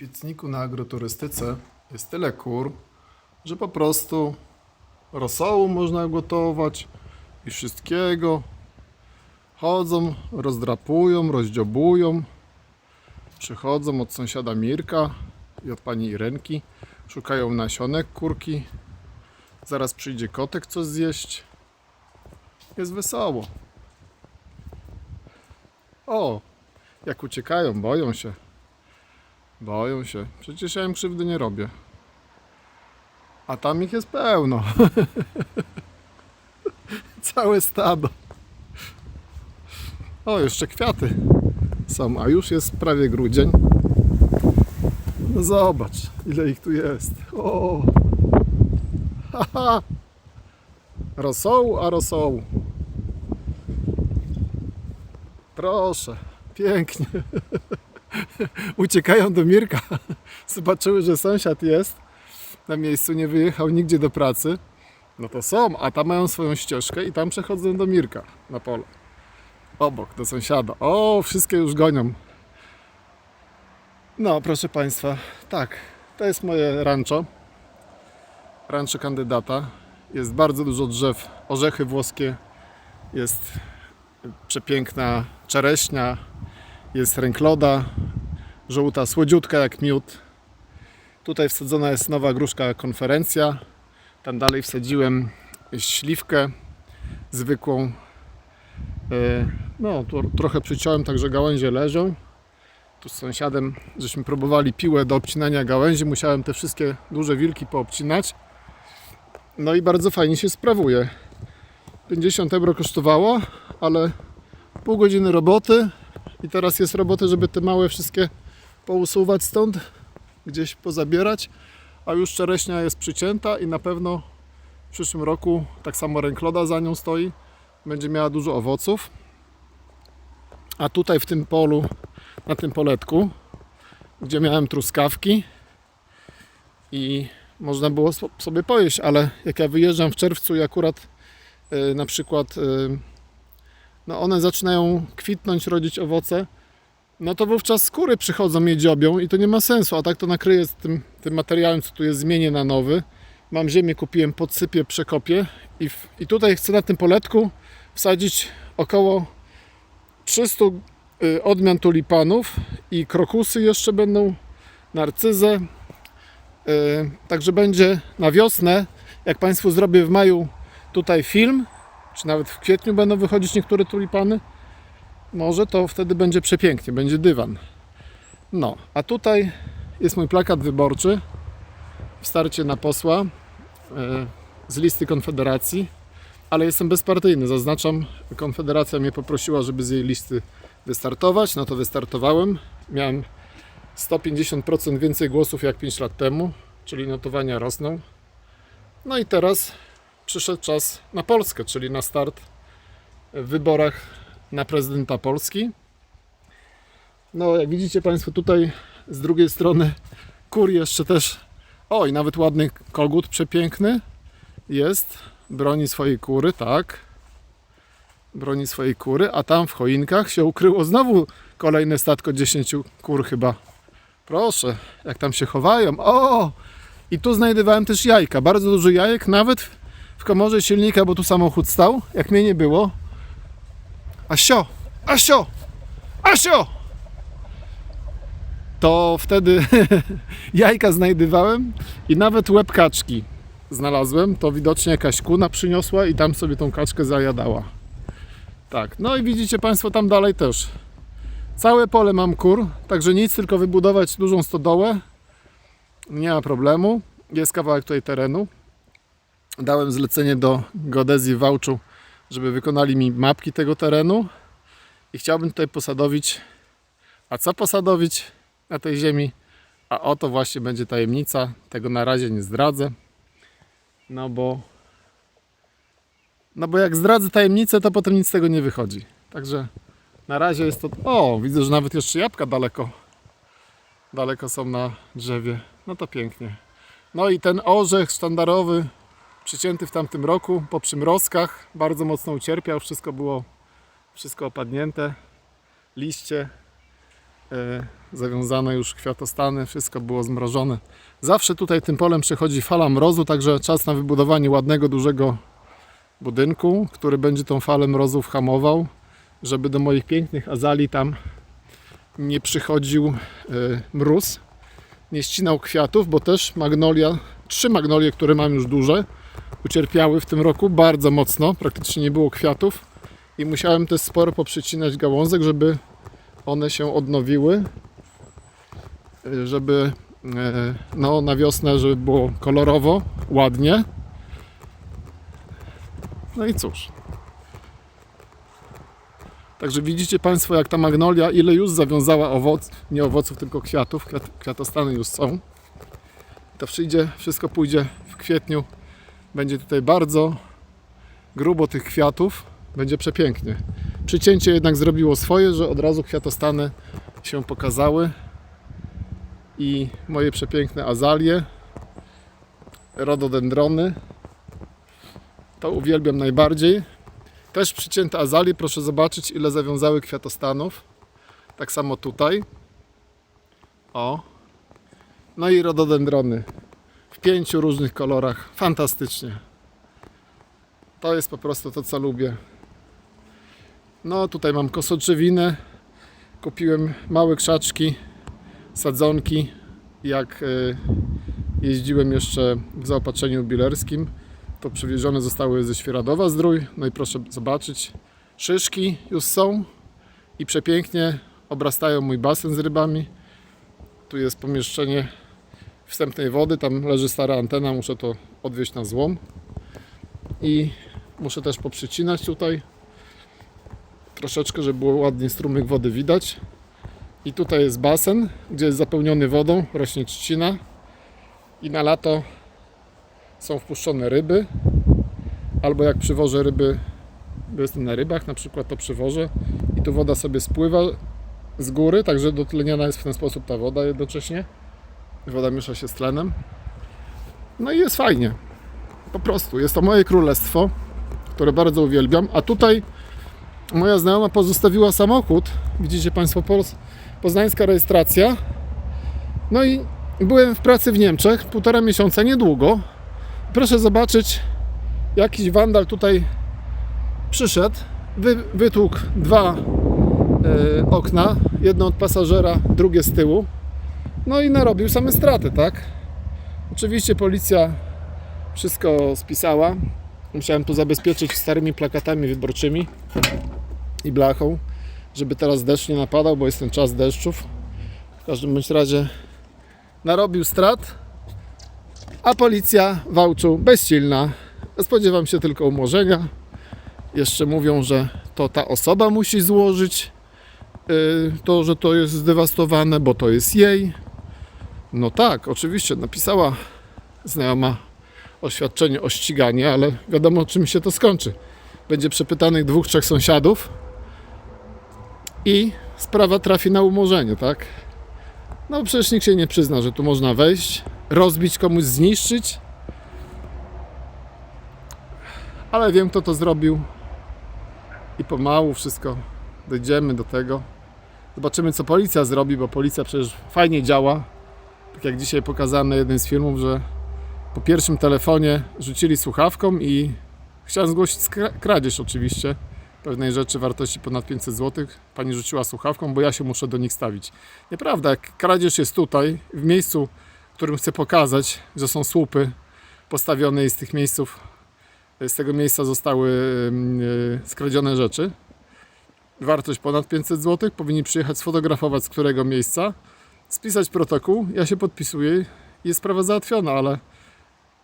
Piecniku na agroturystyce jest tyle kur, że po prostu rosołu można gotować i wszystkiego. Chodzą, rozdrapują, rozdziobują. Przychodzą od sąsiada Mirka i od pani Irenki. Szukają nasionek kurki. Zaraz przyjdzie kotek coś zjeść. Jest wesoło. O, jak uciekają, boją się. Boją się. Przecież ja im krzywdy nie robię. A tam ich jest pełno. Całe stado. O, jeszcze kwiaty są, a już jest prawie grudzień. No zobacz, ile ich tu jest. O! Haha! Rosołu, a rosołu. Proszę, pięknie. Uciekają do Mirka. Zobaczyły, że sąsiad jest. Na miejscu nie wyjechał nigdzie do pracy. No to są, a tam mają swoją ścieżkę i tam przechodzą do Mirka na pole. Obok, do sąsiada. O, wszystkie już gonią. No, proszę Państwa, tak, to jest moje rancho. Rancho kandydata. Jest bardzo dużo drzew, orzechy włoskie. Jest przepiękna czereśnia, jest rękloda, żółta, słodziutka jak miód. Tutaj wsadzona jest nowa gruszka konferencja. Tam dalej wsadziłem śliwkę zwykłą. E, No, trochę przyciąłem, także gałęzie leżą. Tu z sąsiadem żeśmy próbowali piłę do obcinania gałęzi. Musiałem te wszystkie duże wilki poobcinać. No i bardzo fajnie się sprawuje. 50 euro kosztowało, ale pół godziny roboty i teraz jest roboty, żeby te małe wszystkie pousuwać stąd, gdzieś pozabierać, a już czereśnia jest przycięta i na pewno w przyszłym roku tak samo rękloda za nią stoi, będzie miała dużo owoców. A tutaj w tym polu, na tym poletku, gdzie miałem truskawki i można było so- sobie pojeść, ale jak ja wyjeżdżam w czerwcu i akurat y, na przykład y, no one zaczynają kwitnąć, rodzić owoce, no to wówczas skóry przychodzą je dziobią i to nie ma sensu, a tak to nakryję z tym, tym materiałem, co tu jest, zmienię na nowy. Mam ziemię, kupiłem, podsypię, przekopię i, w, i tutaj chcę na tym poletku wsadzić około 300 y, odmian tulipanów i krokusy jeszcze będą, narcyzę. Y, Także będzie na wiosnę, jak Państwu zrobię w maju tutaj film, czy nawet w kwietniu będą wychodzić niektóre tulipany, może to wtedy będzie przepięknie, będzie dywan. No, a tutaj jest mój plakat wyborczy w starcie na posła e, z listy Konfederacji, ale jestem bezpartyjny, zaznaczam, Konfederacja mnie poprosiła, żeby z jej listy wystartować, no to wystartowałem. Miałem 150% więcej głosów jak 5 lat temu, czyli notowania rosną. No i teraz przyszedł czas na Polskę, czyli na start w wyborach na prezydenta Polski. No, jak widzicie Państwo tutaj z drugiej strony kur jeszcze też. O, i nawet ładny kogut przepiękny jest. Broni swojej kury, tak. Broni swojej kury, a tam w choinkach się ukryło znowu kolejne statko 10 kur chyba. Proszę, jak tam się chowają. O! I tu znajdowałem też jajka, bardzo dużo jajek, nawet w komorze silnika, bo tu samochód stał, jak mnie nie było. Asio! Asio! Asio! To wtedy jajka znajdywałem i nawet łeb kaczki znalazłem. To widocznie jakaś kuna przyniosła i tam sobie tą kaczkę zajadała. Tak, no i widzicie Państwo tam dalej też. Całe pole mam kur, także nic, tylko wybudować dużą stodołę. Nie ma problemu. Jest kawałek tutaj terenu. Dałem zlecenie do geodezji w Wałczu, żeby wykonali mi mapki tego terenu i chciałbym tutaj posadowić. A co posadowić na tej ziemi? A oto właśnie będzie tajemnica. Tego na razie nie zdradzę. No bo no bo jak zdradzę tajemnicę, to potem nic z tego nie wychodzi. Także na razie jest to. O, widzę, że nawet jeszcze jabłka daleko. Daleko są na drzewie. No to pięknie. No i ten orzech sztandarowy przycięty w tamtym roku po przymrozkach bardzo mocno ucierpiał, wszystko było wszystko opadnięte, liście. e, zawiązane już kwiatostany, wszystko było zmrożone. Zawsze tutaj tym polem przechodzi fala mrozu, także czas na wybudowanie ładnego, dużego budynku, który będzie tą falę mrozów hamował, żeby do moich pięknych azali tam nie przychodził e, mróz, nie ścinał kwiatów, bo też magnolia, trzy magnolie, które mam już duże, ucierpiały w tym roku bardzo mocno, praktycznie nie było kwiatów i musiałem też sporo poprzycinać gałązek, żeby one się odnowiły, y, żeby e, no, na wiosnę, żeby było kolorowo, ładnie. No i cóż. Także widzicie Państwo, jak ta magnolia, ile już zawiązała owoc, nie owoców, tylko kwiatów, kwiat, kwiatostany już są. To przyjdzie, wszystko pójdzie w kwietniu. Będzie tutaj bardzo grubo tych kwiatów, będzie przepięknie. Przycięcie jednak zrobiło swoje, że od razu kwiatostany się pokazały i moje przepiękne azalie, rododendrony. To uwielbiam najbardziej. Też przycięte azalie, proszę zobaczyć ile zawiązały kwiatostanów. Tak samo tutaj. O. No i rododendrony pięciu różnych kolorach. Fantastycznie. To jest po prostu to, co lubię. No tutaj mam kosoczewinę. Kupiłem małe krzaczki, sadzonki. Jak y, jeździłem jeszcze w zaopatrzeniu jubilerskim, to przywiezione zostały ze Świeradowa Zdrój. No i proszę zobaczyć, szyszki już są i przepięknie obrastają mój basen z rybami. Tu jest pomieszczenie wstępnej wody, tam leży stara antena, muszę to odwieźć na złom. I muszę też poprzycinać tutaj troszeczkę, żeby było ładnie strumyk wody widać. I tutaj jest basen, gdzie jest zapełniony wodą, rośnie trzcina i na lato są wpuszczone ryby. Albo jak przywożę ryby, bo jestem na rybach, na przykład to przywożę i tu woda sobie spływa z góry, także dotleniona jest w ten sposób ta woda jednocześnie. Woda miesza się z tlenem. No i jest fajnie. Po prostu jest to moje królestwo, które bardzo uwielbiam. A tutaj moja znajoma pozostawiła samochód. Widzicie Państwo, poznańska rejestracja. No i byłem w pracy w Niemczech, półtora miesiąca, niedługo. Proszę zobaczyć, jakiś wandal tutaj przyszedł, wy, wytłukł dwa e, okna, jedno od pasażera, drugie z tyłu. No i narobił same straty, tak? Oczywiście policja wszystko spisała. Musiałem to zabezpieczyć starymi plakatami wyborczymi i blachą, żeby teraz deszcz nie napadał, bo jest ten czas deszczów. W każdym bądź razie narobił strat, a policja Wałczu bezsilna. Spodziewam się tylko umorzenia. Jeszcze mówią, że to ta osoba musi złożyć y, to, że to jest zdewastowane, bo to jest jej. No tak, oczywiście, napisała znajoma oświadczenie o ściganie, ale wiadomo czym się to skończy. Będzie przepytanych dwóch, trzech sąsiadów i sprawa trafi na umorzenie, tak? No przecież nikt się nie przyzna, że tu można wejść, rozbić komuś, zniszczyć. Ale wiem kto to zrobił i pomału wszystko dojdziemy do tego. Zobaczymy co policja zrobi, bo policja przecież fajnie działa. Tak jak dzisiaj pokazałem na jednym z filmów, że po pierwszym telefonie rzucili słuchawką i chciałem zgłosić kradzież oczywiście pewnej rzeczy wartości ponad 500 zł. Pani rzuciła słuchawką, bo ja się muszę do nich stawić. Nieprawda, jak kradzież jest tutaj, w miejscu, w którym chcę pokazać, że są słupy postawione i z tych miejsców, z tego miejsca zostały yy, skradzione rzeczy. Wartość ponad 500 zł. Powinni przyjechać sfotografować z którego miejsca, spisać protokół, ja się podpisuję i jest sprawa załatwiona, ale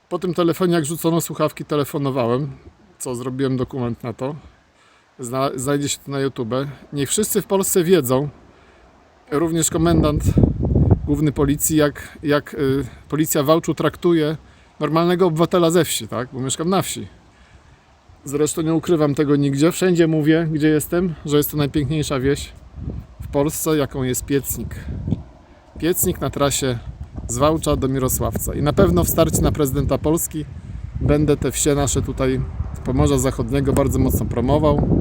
po tym telefonie, jak rzucono słuchawki, telefonowałem, co zrobiłem dokument na to. Zna, znajdzie się to na YouTube. Niech wszyscy w Polsce wiedzą, również komendant główny policji, jak, jak y, policja w Wałczu traktuje normalnego obywatela ze wsi, tak? Bo mieszkam na wsi. Zresztą nie ukrywam tego nigdzie. Wszędzie mówię, gdzie jestem, że jest to najpiękniejsza wieś w Polsce, jaką jest Piecnik. Piecnik na trasie z Wałcza do Mirosławca. I na pewno w starcie na prezydenta Polski będę te wsie nasze tutaj Pomorza Zachodniego bardzo mocno promował,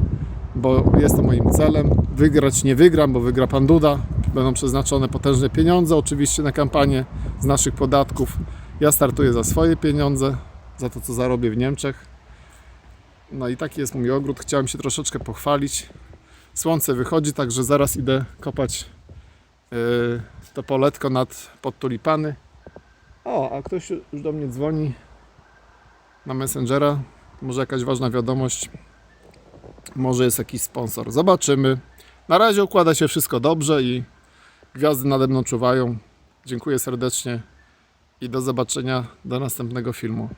bo jest to moim celem. Wygrać nie wygram, bo wygra pan Duda. będą przeznaczone potężne pieniądze, oczywiście na kampanię z naszych podatków. Ja startuję za swoje pieniądze, za to co zarobię w Niemczech. No i taki jest mój ogród. Chciałem się troszeczkę pochwalić. Słońce wychodzi, także zaraz idę kopać to poletko nad, pod tulipany. O, a ktoś już do mnie dzwoni na Messengera. Może jakaś ważna wiadomość. Może jest jakiś sponsor. Zobaczymy. Na razie układa się wszystko dobrze i gwiazdy nade mną czuwają. Dziękuję serdecznie i do zobaczenia do następnego filmu.